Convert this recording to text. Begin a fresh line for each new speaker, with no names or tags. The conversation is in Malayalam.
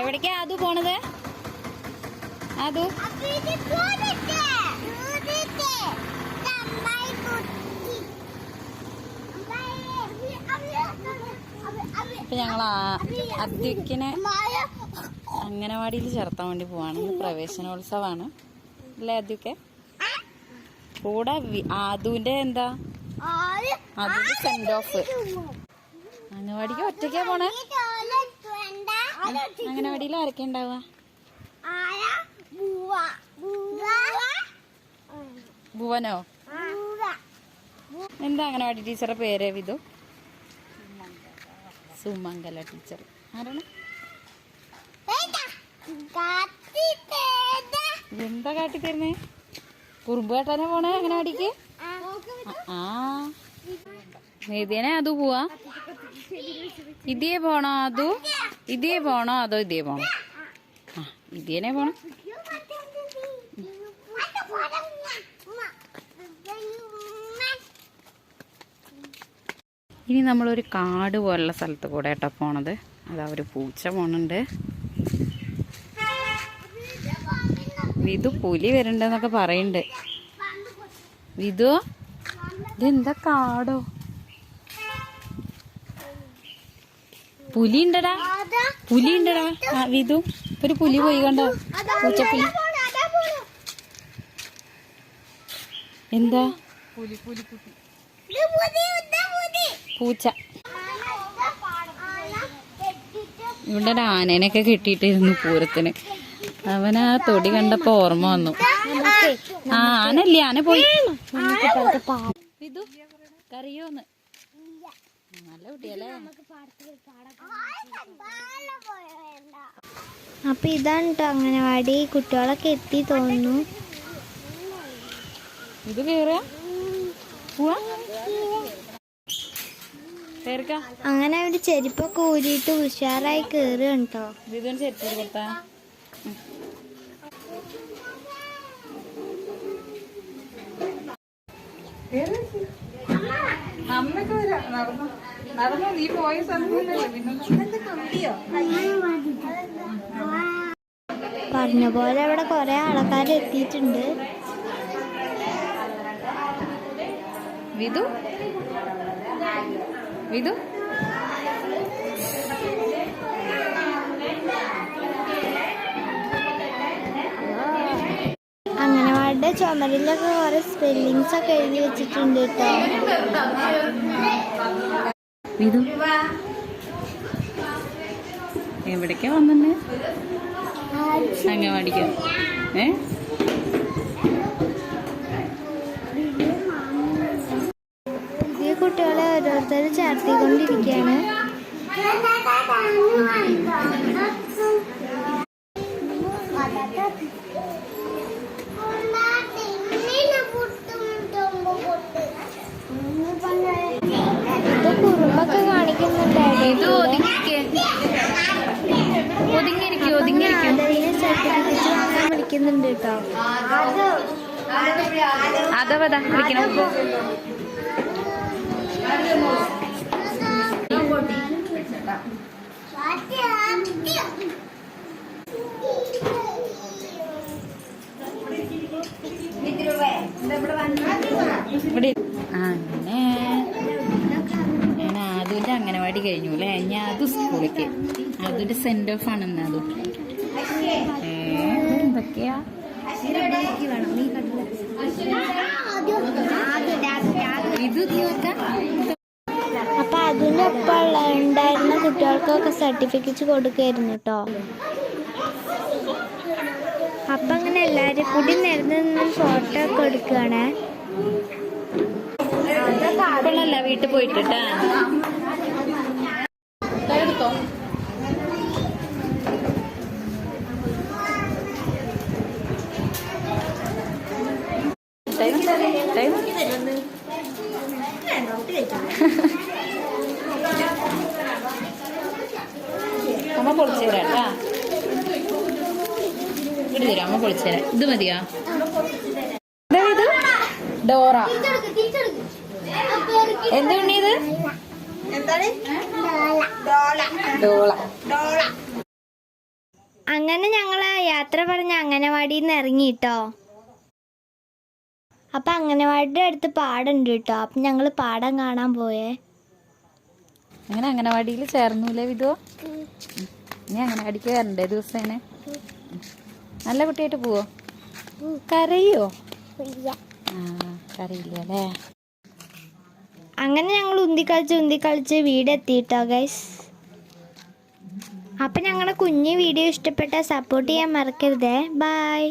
എവിടേക്കാ അത് പോണത്? അതു? ഇപ്പൊ ഞങ്ങൾ അദ്യക്കിനെ അംഗനവാടിയിൽ ചേർത്താൻ വേണ്ടി പോവാണ്. ഇന്ന് പ്രവേശനോത്സവമാണ്. അല്ലേ അദ്യൊക്കെ കൂടെ അതുവിന്റെ ആദുവിന്റെ എന്താ? അതിന്റെ സെന്റ് ഓഫ് അംഗനവാടിക്ക് ഒറ്റയ്ക്കാ പോണേ? അംഗനവാടിയിൽ ആരൊക്കെ ഉണ്ടാവുക? ഭുവനോ എന്താ അംഗനവാടി ടീച്ചറുടെ പേര് വിധു? സുമംഗല ടീച്ചർ. ആരാണ്? എന്താ കാട്ടിത്തരുന്നേ? കുറുമ്പ് കാട്ടാനാ പോണേ അംഗനവാടിക്ക്? ആ. നേതിയനെ അതു പോവാ. ഇതേ പോണോ അതു. ഇതേ പോണോ അതോ ഇതേ പോണോ? ആ ഇതേനെ പോണോ? ഇനി നമ്മളൊരു കാട് പോലുള്ള സ്ഥലത്ത് കൂടെ കേട്ടോ പോണത്. അതാ ഒരു പൂച്ച പോണുണ്ട്. വിധു പുലി വരണ്ടെന്നൊക്കെ പറയുന്നുണ്ട് വിധു? ഇതെന്താ കാടോ? പുലി ഉണ്ടടാ പുലി ഉണ്ടടാ ആ വിധു ഒരു പുലി പോയി കണ്ടോ? പൂച്ചപ്പുലി എന്താ? പൂച്ച. ഇവിടെ ഒരു ആനേനൊക്കെ കിട്ടിയിട്ടിരുന്നു പൂരത്തിന്. അവൻ ആ തൊടി കണ്ടപ്പോ ഓർമ്മ വന്നു. ആ ആനല്ലേ ആന പോയി. വിധു കറിയോന്ന്. നല്ല കുട്ടിയല്ലേ?
അപ്പൊ ഇതാണ് കേട്ടോ അംഗനവാടി. കുട്ടികളൊക്കെ എത്തി തോന്നുന്നു.
ഇത് കേറിക്ക
അങ്ങനെ അവർ ചെരുപ്പൊക്കെ ഊരിയിട്ട് ഉഷാറായി കേറുക കേട്ടോ
വിധുവിന് ചെരുപ്പ് കൊടുത്താ?
അമ്മയ്ക്ക് വരാം നടന്നു നടന്നു നീ പോയ സ്ഥലത്തല്ലേ പിന്നെ?
പറഞ്ഞ പോലെ അവിടെ കുറെ ആൾക്കാർ എത്തിയിട്ടുണ്ട്.
വിധു? വിധു?
അംഗനവാടിയുടെ ചുമരിലൊക്കെ കുറെ സ്പെല്ലിങ്സ് ഒക്കെ എഴുതി വെച്ചിട്ടുണ്ട് കേട്ടോ.
വിധു എവിടേക്കാ വന്നെ? അങ്ങവാടിക്കോ ഏ?
പുതിയ കുട്ടികളെ ഓരോരുത്തർ ചേർത്തിക്കൊണ്ടിരിക്കുകയാണ് ഇത് കേട്ടോ.
അതവതാ വിളിക്കണം? അങ്ങനെ ഞാൻ ആദുവിന്റെ അംഗനവാടി കഴിഞ്ഞു അല്ലേ? ഞാൻ അത് സ്കൂളിലേക്ക്. അതിന്റെ സെന്റ് ഓഫ് ആണ് ഇന്ന് അതും ഏ, എന്തൊക്കെയാ?
അപ്പൊ അതിന്റെ ഒപ്പം ഉണ്ടായിരുന്ന കുട്ടികൾക്കൊക്കെ സർട്ടിഫിക്കറ്റ് കൊടുക്കായിരുന്നു കേട്ടോ. അപ്പൊ അങ്ങനെ എല്ലാരും കൂടി നിരന്ന് നിന്ന് ഫോട്ടോ ഒക്കെ എടുക്കുകയാണ്
വീട്ടിൽ പോയിട്ടാ എടുത്തോ അമ്മ പൊളിച്ചു തരാം കേട്ടാ ഇവിടെ തരാം അമ്മ പൊളിച്ചു തരാം ഇത് മതിയാ? ഇതാ ഡോറ. എന്താ
എന്താണ്?
അങ്ങനെ ഞങ്ങൾ യാത്ര പറഞ്ഞ അംഗനവാടിയിൽ നിന്ന് ഇറങ്ങി കേട്ടോ അപ്പം അംഗനവാടിയുടെ അടുത്ത് പാടുണ്ട് കേട്ടോ. അപ്പം ഞങ്ങൾ പാടം കാണാൻ പോയേ.
അങ്ങനെ അംഗനവാടിയിൽ ചേർന്നൂലേ വിധു? ഇനി അംഗനവാടിക്ക് വരണ്ടേ ദിവസേന? നല്ല കുട്ടിയായിട്ട് പോവോ? കരയോ? ആ കരയില്ല അല്ലേ
അങ്ങനെ ഞങ്ങൾ ഉന്തിക്കളിച്ച് ഉന്തിക്കളിച്ച് വീടെത്തിയിട്ടോ ഗൈസ് അപ്പം ഞങ്ങളുടെ കുഞ്ഞ് വീഡിയോ ഇഷ്ടപ്പെട്ടാൽ സപ്പോർട്ട് ചെയ്യാൻ മറക്കരുതേ. ബായ്